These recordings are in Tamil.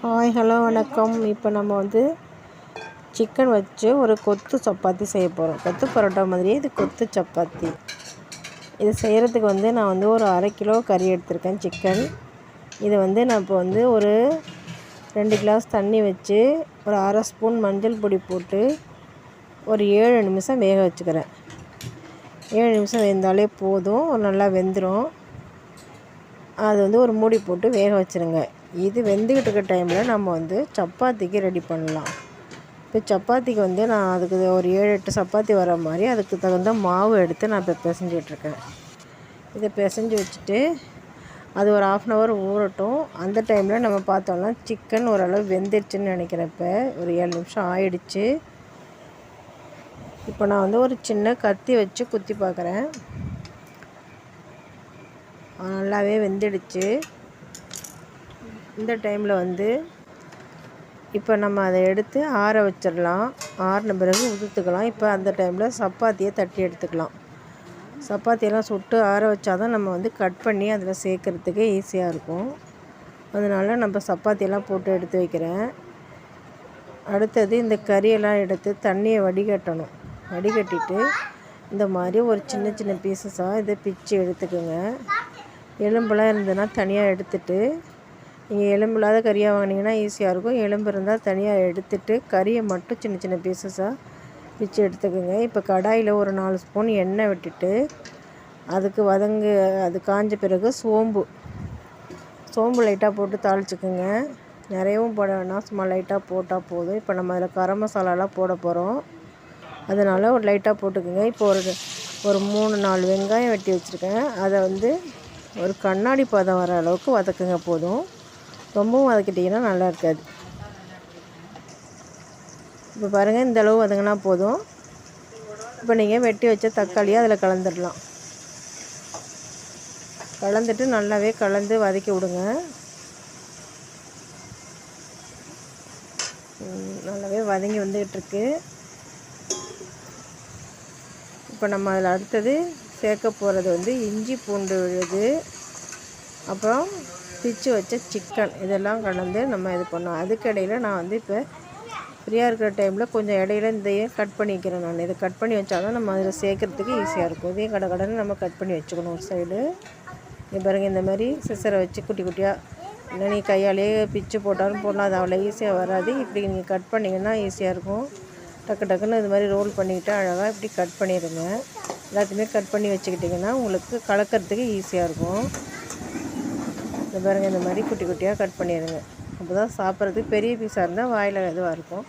ஹாய் ஹலோ வணக்கம். இப்போ நம்ம வந்து சிக்கன் வச்சு ஒரு கொத்து சப்பாத்தி செய்ய போகிறோம் கொத்து பரோட்டா மாதிரியே இது கொத்து சப்பாத்தி. இது செய்கிறதுக்கு வந்து நான் வந்து ஒரு அரை கிலோ கறி எடுத்திருக்கேன் சிக்கன் இதை வந்து நான் இப்போ வந்து ஒரு ரெண்டு கிளாஸ் தண்ணி வச்சு ஒரு அரை ஸ்பூன் மஞ்சள் பொடி போட்டு ஒரு ஏழு நிமிஷம் வேக வச்சுக்கிறேன். ஏழு நிமிஷம் வெந்தாலே போதும். நல்லா வெந்துடும் அது வந்து ஒரு மூடி போட்டு வேக வச்சுருங்க. இது வெந்துக்கிட்டு இருக்க டைமில் நம்ம வந்து சப்பாத்திக்கு ரெடி பண்ணலாம். இப்போ சப்பாத்திக்கு வந்து நான் அதுக்கு ஒரு ஏழு எட்டு சப்பாத்தி வர மாதிரி அதுக்கு தகுந்த மாவு எடுத்து நான் இப்போ பிசைஞ்சிட்ருக்கேன் இதை பிசைஞ்சு வச்சுட்டு அது ஒரு ஆஃப் அன் ஹவர் ஊறட்டும். அந்த டைமில் நம்ம பார்த்தோம்னா சிக்கன் ஓரளவு வெந்துருச்சுன்னு நினைக்கிறப்ப ஒரு ஏழு நிமிஷம் ஆயிடுச்சு. இப்போ நான் வந்து ஒரு சின்ன கத்தி வச்சு குத்தி பார்க்குறேன். நல்லாவே வெந்துடுச்சு. இந்த டைமில் வந்து இப்போ நம்ம அதை எடுத்து ஆற வச்சிடலாம். ஆறின பிறகு உதுத்துக்கலாம். இப்போ அந்த டைமில் சப்பாத்தியை தட்டி எடுத்துக்கலாம். சப்பாத்தியெல்லாம் சுட்டு ஆற வச்சா தான் நம்ம வந்து கட் பண்ணி அதில் சேர்க்குறதுக்கு ஈஸியாக இருக்கும். அதனால் நம்ம சப்பாத்தியெல்லாம் போட்டு எடுத்து வைக்கிறேன். அடுத்தது இந்த கறியெல்லாம் எடுத்து தண்ணியை வடிகட்டணும். வடிகட்டிட்டு இந்த மாதிரி ஒரு சின்ன சின்ன பீசஸாக இதை பிச்சு எடுத்துக்கோங்க. எலும்பெல்லாம் இருந்ததுன்னா தனியாக எடுத்துட்டு நீங்கள் எலும்பு இல்லாத கறியாக வாங்கினீங்கன்னா ஈஸியாக இருக்கும். எலும்பு இருந்தால் தனியாக எடுத்துட்டு கறியை மட்டும் சின்ன சின்ன பீசஸாக பிச்சு எடுத்துக்கோங்க. இப்போ கடாயில் ஒரு நாலு ஸ்பூன் எண்ணெய் விட்டுட்டு அதுக்கு வதங்கு அது காஞ்ச பிறகு சோம்பு. சோம்பு லைட்டாக போட்டு தாளிச்சுக்கோங்க. நிறையவும் போட வேணாம். சும்மா லைட்டாக போட்டால் போதும். இப்போ நம்ம அதில் கரம் மசாலாலாம் போட போகிறோம். அதனால் ஒரு லைட்டாக போட்டுக்கோங்க. இப்போ ஒரு ஒரு மூணு நாலு வெங்காயம் வெட்டி வச்சுருக்கேன். அதை வந்து ஒரு கண்ணாடி பதம் வர அளவுக்கு வதக்குங்க போதும். ரொம்பவும் வதக்கிட்டிங்கன்னா நல்லா இருக்காது. இப்போ பாருங்கள் இந்த அளவு வதங்கினா போதும். இப்போ நீங்கள் வெட்டி வச்ச தக்காளியை அதில் கலந்துடலாம். கலந்துட்டு நல்லாவே கலந்து வதக்கி விடுங்க. நல்லாவே வதங்கி வந்துக்கிட்டுருக்கு இப்போ நம்ம அதில் அடுத்தது சேர்க்க போகிறது வந்து இஞ்சி பூண்டு விழுது அப்புறம் பிச்சு வச்ச சிக்கன் இதெல்லாம் கலந்து நம்ம இது பண்ணோம். அதுக்கடையில் நான் வந்து இப்போ ஃப்ரீயாக இருக்கிற டைமில் கொஞ்சம் இடையில இதையே கட் பண்ணிக்கிறேன் நான். இதை கட் பண்ணி வச்சால் தான் நம்ம அதில் சேர்க்குறதுக்கு ஈஸியாக இருக்கும். இதையும் கடை கடைன்னு நம்ம கட் பண்ணி வச்சுக்கணும் ஒரு சைடு இங்கே பாருங்கள் இந்த மாதிரி சிசரை வச்சு குட்டி குட்டியாக இல்லை நீ கையாலேயே பிச்சு போட்டாலும் போடலாம் அது அவ்வளோ ஈஸியாக வராது. இப்படி நீங்கள் கட் பண்ணிங்கன்னா ஈஸியாக இருக்கும். டக்கு டக்குன்னு இது மாதிரி ரோல் பண்ணிக்கிட்டு அழகாக இப்படி கட் பண்ணிடுங்க. எல்லாத்தையுமே கட் பண்ணி வச்சுக்கிட்டிங்கன்னா உங்களுக்கு கலக்கிறதுக்கு ஈஸியாக இருக்கும். இந்த பாருங்கள் இந்த மாதிரி குட்டி குட்டியாக கட் பண்ணிடுங்க அப்போ தான் சாப்பிட்றதுக்கு பெரிய பீஸாக இருந்தால் வாயில் இதுவாக இருக்கும்.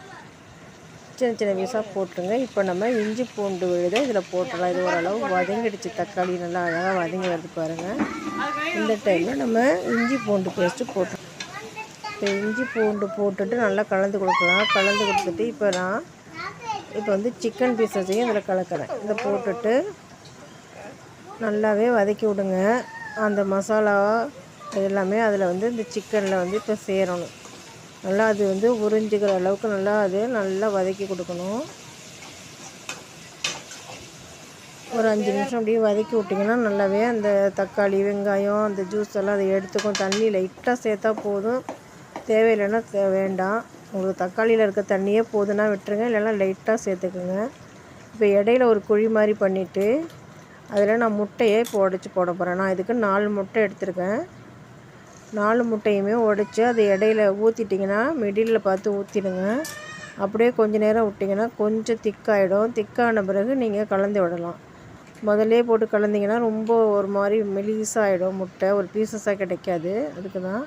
சின்ன சின்ன பீஸாக போட்டுருங்க. இப்போ நம்ம இஞ்சி பூண்டு விழுத இதில் போட்டுடலாம். இது ஓரளவு வதங்கிடுச்சு. தக்காளி நல்லா அழகாக வதங்கி வருது பாருங்கள் இந்த டைமில் நம்ம இஞ்சி பூண்டு பேஸ்ட்டு போட்டு இப்போ இஞ்சி பூண்டு போட்டுட்டு நல்லா கலந்து கொடுக்கலாம். கலந்து கொடுத்துட்டு இப்போ நான் இப்போ வந்து சிக்கன் பீஸஸையும் இதில் கலக்கிறேன். இதை போட்டுட்டு நல்லாவே வதக்கி விடுங்க. அந்த மசாலா எல்லாமே அதில் வந்து இந்த சிக்கனில் வந்து இப்போ சேரணும். நல்லா அது வந்து உறிஞ்சிக்கிற அளவுக்கு நல்லா அது நல்லா வதக்கி கொடுக்கணும். ஒரு அஞ்சு நிமிஷம் அப்படியே வதக்கி விட்டிங்கன்னா நல்லாவே அந்த தக்காளி வெங்காயம் அந்த ஜூஸ் எல்லாம் அதை எடுத்துக்கும். தண்ணி லைட்டாக சேர்த்தா போதும். தேவையில்லைன்னா தே வேண்டாம். உங்களுக்கு தக்காளியில் இருக்க தண்ணியே போதுன்னா விட்டுருங்க. இல்லைன்னா லைட்டாக சேர்த்துக்குங்க. இப்போ இடையில ஒரு குழி மாதிரி பண்ணிவிட்டு அதில் நான் முட்டையை இப்போ உடச்சி போட போகிறேன் நான் இதுக்கு நாலு முட்டை எடுத்திருக்கேன். நாலு முட்டையுமே உடச்சி அது இடையில ஊற்றிட்டிங்கன்னா மிடிலில் பார்த்து ஊற்றிடுங்க அப்படியே கொஞ்ச நேரம் விட்டிங்கன்னா கொஞ்சம் திக்காகிடும் திக்கான பிறகு நீங்கள் கலந்து விடலாம். முதல்லே போட்டு கலந்திங்கன்னா ரொம்ப ஒரு மாதிரி மெலிசாகிடும் முட்டை. ஒரு பீசஸாக கிடைக்காது. அதுக்கு தான்.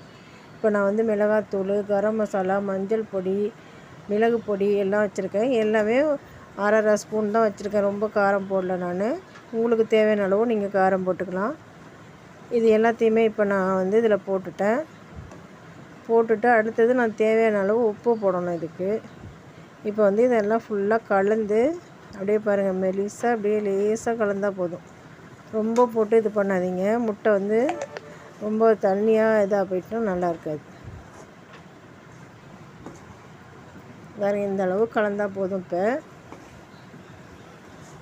இப்போ நான் வந்து மிளகாத்தூள் கரம் மசாலா மஞ்சள் பொடி மிளகு பொடி எல்லாம் வச்சுருக்கேன். எல்லாமே அரை அரை ஸ்பூன் தான் வச்சுருக்கேன். ரொம்ப காரம் போடல நான். உங்களுக்கு தேவையான அளவு நீங்கள் காரம் போட்டுக்கலாம். இது எல்லாத்தையுமே இப்போ நான் வந்து இதில் போட்டுட்டேன். போட்டுட்டு அடுத்தது நான் தேவையான அளவு உப்பு போடணும் இதுக்கு. இப்போ வந்து இதெல்லாம் ஃபுல்லாக கலந்து அப்படியே பாருங்கள் மெலிசாக அப்படியே லேசாக கலந்தால் போதும். ரொம்ப போட்டு இது பண்ணாதீங்க. முட்டை வந்து ரொம்ப தண்ணியாக இதாக போயிட்டுனா நல்லா இருக்காது. வேறு இந்த அளவு கலந்தால் போதும் இப்போ.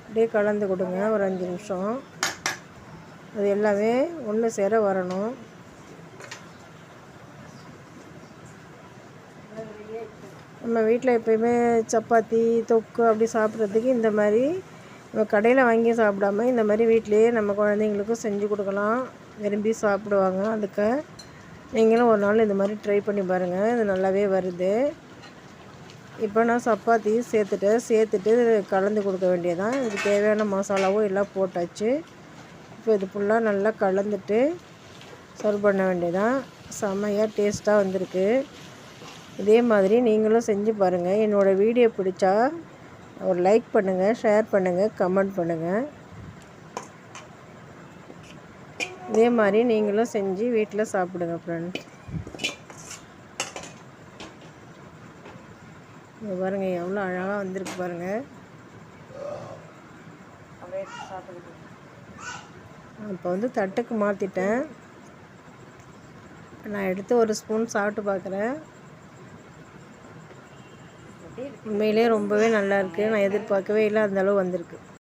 அப்படியே கலந்து கொடுங்க ஒரு அஞ்சு நிமிஷம். அது எல்லாமே ஒன்று சேர வரணும். நம்ம வீட்டில் எப்பயுமே சப்பாத்தி தொக்கு அப்படி சாப்பிட்றதுக்கு இந்த மாதிரி நம்ம கடையில் வாங்கி சாப்பிடாம இந்த மாதிரி வீட்டிலையே நம்ம குழந்தைங்களுக்கும் செஞ்சு கொடுக்கலாம். விரும்பி சாப்பிடுவாங்க. அதுக்கு நீங்களும் ஒரு நாள் இந்த மாதிரி ட்ரை பண்ணி பாருங்கள் இது நல்லாவே வருது. இப்போ நான் சப்பாத்தி சேர்த்துட்டேன் சேர்த்துட்டு கலந்து கொடுக்க வேண்டியதான் இதுக்கு தேவையான மசாலாவும் எல்லாம் போட்டாச்சு. இப்போ இது ஃபுல்லாக நல்லா கலந்துட்டு சர்வ் பண்ண வேண்டியதான் செம்மையாக டேஸ்ட்டாக வந்திருக்கு. இதே மாதிரி நீங்களும் செஞ்சு பாருங்கள் என்னோடய வீடியோ பிடிச்சா ஒரு லைக் பண்ணுங்கள் ஷேர் பண்ணுங்கள் கமெண்ட் பண்ணுங்கள் இதே மாதிரி நீங்களும் செஞ்சு வீட்டில் சாப்பிடுங்க ஃப்ரெண்ட்ஸ் இங்கே பாருங்கள் எவ்வளோ அழகாக வந்திருக்கு பாருங்கள் இப்போ வந்து தட்டுக்கு மாற்றிட்டேன் நான் எடுத்து ஒரு ஸ்பூன் சாப்பிட்டு பார்க்குறேன் உண்மையிலே ரொம்பவே நல்லா இருக்குது நான் எதிர்பார்க்கவே இல்லை அந்த அளவு வந்திருக்கு.